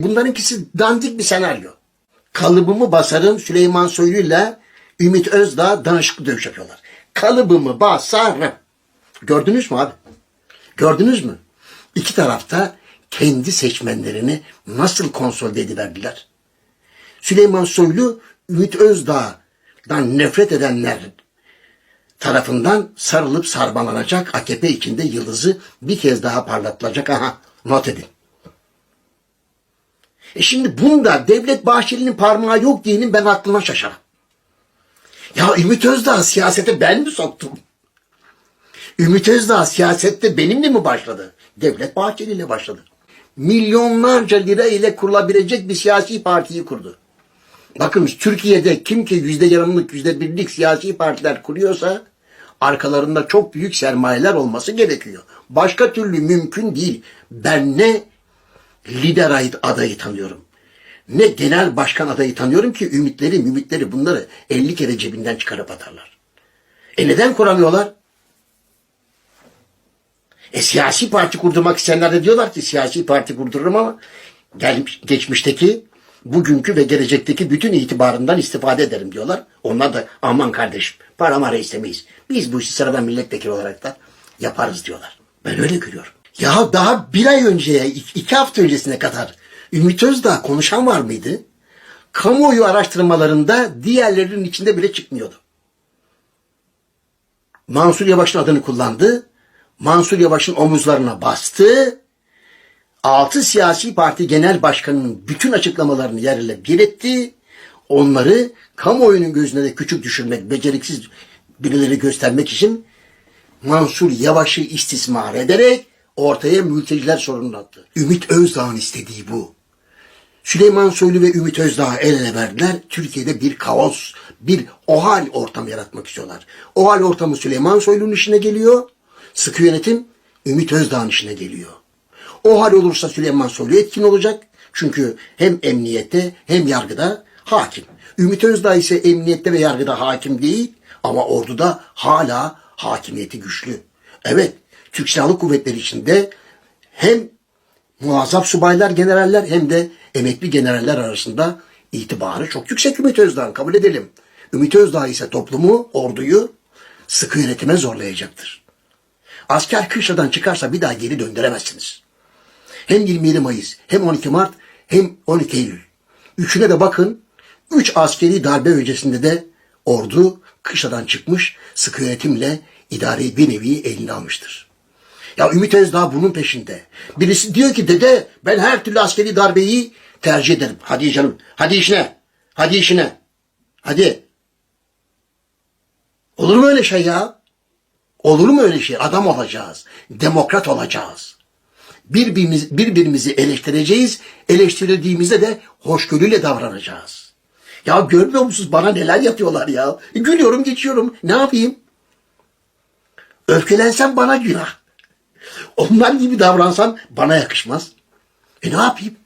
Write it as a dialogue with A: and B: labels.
A: Bunlarınkisi dandik bir senaryo. Kalıbımı basarım Süleyman Soylu'yla Ümit Özdağ danışıklı dövüş yapıyorlar. Kalıbımı basarım. Gördünüz mü abi? Gördünüz mü? İki tarafta kendi seçmenlerini nasıl konsolide ediverdiler? Süleyman Soylu, Ümit Özdağ'dan nefret edenler tarafından sarılıp sarmalanacak AKP içinde yıldızı bir kez daha parlatılacak. Aha not edin. E şimdi bunda Devlet Bahçeli'nin parmağı yok diyenin ben aklıma şaşarım. Ya Ümit Özdağ siyasete ben mi soktum? Ümit Özdağ siyasette benimle mi başladı? Devlet Bahçeli ile başladı. Milyonlarca lira ile kurulabilecek bir siyasi partiyi kurdu. Bakın Türkiye'de kim ki yüzde yarımlık, yüzde birlik siyasi partiler kuruyorsa arkalarında çok büyük sermayeler olması gerekiyor. Başka türlü mümkün değil. Ben ne lider adayı tanıyorum. Ne genel başkan adayı tanıyorum ki ümitleri, ümitleri bunları 50 kere cebinden çıkarıp atarlar. E neden kuramıyorlar? E siyasi parti kurdurmak isteyenler de diyorlar ki siyasi parti kurdururum ama gelmiş, geçmişteki, bugünkü ve gelecekteki bütün itibarından istifade ederim diyorlar. Onlar da aman kardeşim para mara istemeyiz. Biz bu işi sıradan milletvekili olarak da yaparız diyorlar. Ben öyle görüyorum. Ya daha bir ay önceye, iki hafta öncesine kadar Ümit Özdağ konuşan var mıydı? Kamuoyu araştırmalarında diğerlerinin içinde bile çıkmıyordu. Mansur Yavaş'ın adını kullandı. Mansur Yavaş'ın omuzlarına bastı. Altı siyasi parti genel başkanının bütün açıklamalarını yerle bir etti. Onları kamuoyunun gözüne de küçük düşürmek, beceriksiz birileri göstermek için Mansur Yavaş'ı istismar ederek ortaya mülteciler sorununu attı. Ümit Özdağ'ın istediği bu. Süleyman Soylu ve Ümit Özdağ el ele verdiler. Türkiye'de bir kaos, bir OHAL ortamı yaratmak istiyorlar. OHAL ortamı Süleyman Soylu'nun işine geliyor. Sıkı yönetim Ümit Özdağ'ın işine geliyor. OHAL olursa Süleyman Soylu etkin olacak. Çünkü hem emniyette hem yargıda hakim. Ümit Özdağ ise emniyette ve yargıda hakim değil ama orduda hala hakimiyeti güçlü. Evet, Türk Silahlı Kuvvetleri içinde hem muazzaf subaylar, generaller hem de emekli generaller arasında itibarı çok yüksek Ümit Özdağ kabul edelim. Ümit Özdağ ise toplumu, orduyu sıkı yönetime zorlayacaktır. Asker kışladan çıkarsa bir daha geri döndüremezsiniz. Hem 27 Mayıs, hem 12 Mart, hem 12 Eylül. Üçüne de bakın. Üç askeri darbe öncesinde de ordu kışladan çıkmış, sıkı yönetimle idareyi bir nevi eline almıştır. Ya Ümit Özdağ bunun peşinde. Birisi diyor ki dede ben her türlü askeri darbeyi tercih ederim. Hadi canım. Hadi işine. Hadi işine. Hadi. Olur mu öyle şey ya? Olur mu öyle şey? Adam olacağız. Demokrat olacağız. Birbirimiz, birbirimizi eleştireceğiz. Eleştirildiğimizde de hoşgörüyle davranacağız. Ya görmüyor musunuz bana neler yapıyorlar ya? Gülüyorum geçiyorum. Ne yapayım? Öfkelensem bana günah. Onlar gibi davransam bana yakışmaz. E ne yapayım?